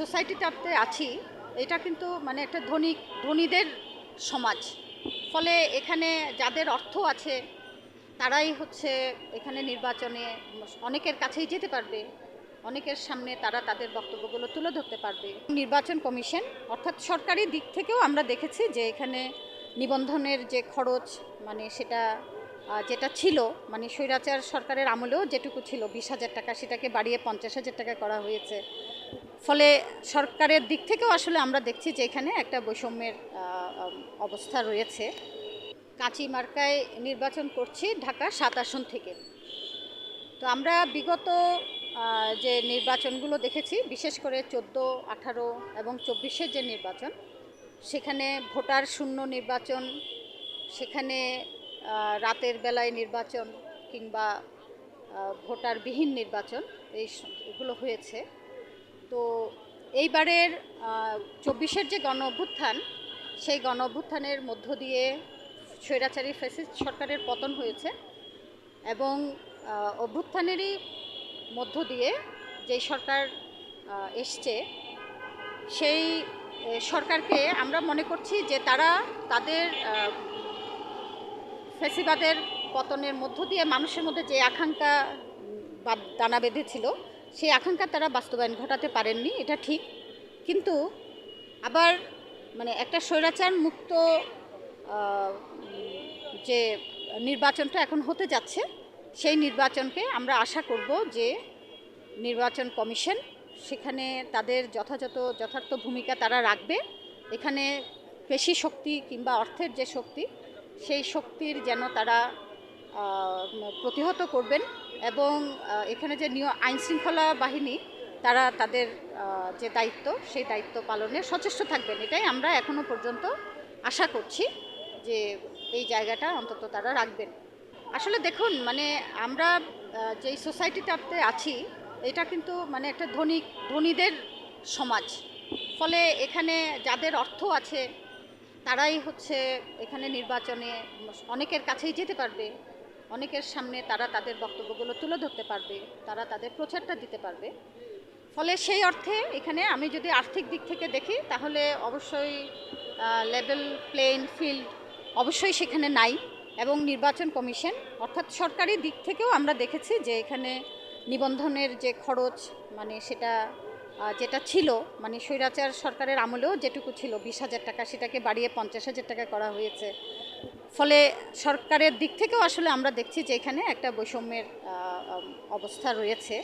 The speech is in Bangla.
সোসাইটিটাতে আছি, এটা কিন্তু মানে একটা ধনী, ধনীদের সমাজ। ফলে এখানে যাদের অর্থ আছে, তারাই হচ্ছে এখানে নির্বাচনে অনেকের কাছেই যেতে পারবে। অনেকের সামনে তারা তাদের বক্তব্যগুলো তুলে ধরতে পারবে। নির্বাচন কমিশন, অর্থাৎ সরকারি দিক থেকেও আমরা দেখেছি যে এখানে নিবন্ধনের যে খরচ মানে সেটা যেটা ছিল মানে স্বৈরাচার সরকারের আমলেও যেটুকু ছিল, বিশ হাজার টাকা, সেটাকে বাড়িয়ে পঞ্চাশ হাজার টাকা করা হয়েছে। ফলে সরকারের দিক থেকেও আসলে আমরা দেখছি যে এখানে একটা বৈষম্যের অবস্থা রয়েছে। কাঁচি মার্কায় নির্বাচন করছি ঢাকা সাত আসন থেকে। তো আমরা বিগত যে নির্বাচনগুলো দেখেছি, বিশেষ করে চোদ্দ, আঠারো এবং চব্বিশের যে নির্বাচন, সেখানে ভোটার শূন্য নির্বাচন, সেখানে রাতের বেলায় নির্বাচন কিংবা ভোটারবিহীন নির্বাচন, এই এগুলো হয়েছে। তো এইবারের চব্বিশের যে গণ অভ্যুত্থান, সেই গণ অভ্যুত্থানের মধ্য দিয়ে স্বৈরাচারী ফ্যাসিস্ট সরকারের পতন হয়েছে এবং অভ্যুত্থানেরই মধ্য দিয়ে যেই সরকার এসছে, সেই সরকারকে আমরা মনে করছি যে তারা তাদের ফেসিবাদের পতনের মধ্য দিয়ে মানুষের মধ্যে যে আকাঙ্ক্ষা বা দানা বেঁধেছিল সেই আকাঙ্ক্ষা তারা বাস্তবায়ন ঘটাতে পারেননি, এটা ঠিক। কিন্তু আবার মানে একটা স্বৈরাচার মুক্ত যে নির্বাচনটা এখন হতে যাচ্ছে, সেই নির্বাচনকে আমরা আশা করব যে নির্বাচন কমিশন সেখানে তাদের যথাযথ, যথার্থ ভূমিকা তারা রাখবে। এখানে পেশি শক্তি কিংবা অর্থের যে শক্তি, সেই শক্তির যেন তারা প্রতিহত করবেন। এবং এখানে যে নিয় আইন শৃঙ্খলা বাহিনী, তারা তাদের যে দায়িত্ব, সেই দায়িত্ব পালনে সচেষ্ট থাকবেন। এটাই আমরা এখনও পর্যন্ত আশা করছি যে এই জায়গাটা অন্তত তারা রাখবেন। আসলে দেখুন মানে আমরা যেই সোসাইটিটাতে আছি, এটা কিন্তু মানে একটা ধনী, ধনীদের সমাজ। ফলে এখানে যাদের অর্থ আছে, তারাই হচ্ছে এখানে নির্বাচনে অনেকের কাছেই যেতে পারবে। অনেকের সামনে তারা তাদের বক্তব্যগুলো তুলে ধরতে পারবে, তারা তাদের প্রচারটা দিতে পারবে। ফলে সেই অর্থে এখানে আমি যদি আর্থিক দিক থেকে দেখি, তাহলে অবশ্যই লেভেল প্লেইং ফিল্ড অবশ্যই সেখানে নাই এবং নির্বাচন কমিশন, অর্থাৎ সরকারি দিক থেকেও আমরা দেখেছি যে এখানে নিবন্ধনের যে খরচ মানে সেটা যেটা ছিল মানে স্বৈরাচার সরকারের আমলেও যেটুকু ছিল, বিশ হাজার টাকা সেটাকে বাড়িয়ে পঞ্চাশ হাজার টাকা করা হয়েছে। ফলে সরকারের দিক থেকেও আসলে আমরা দেখছি যে এখানে একটা বৈষম্যের অবস্থা রয়েছে।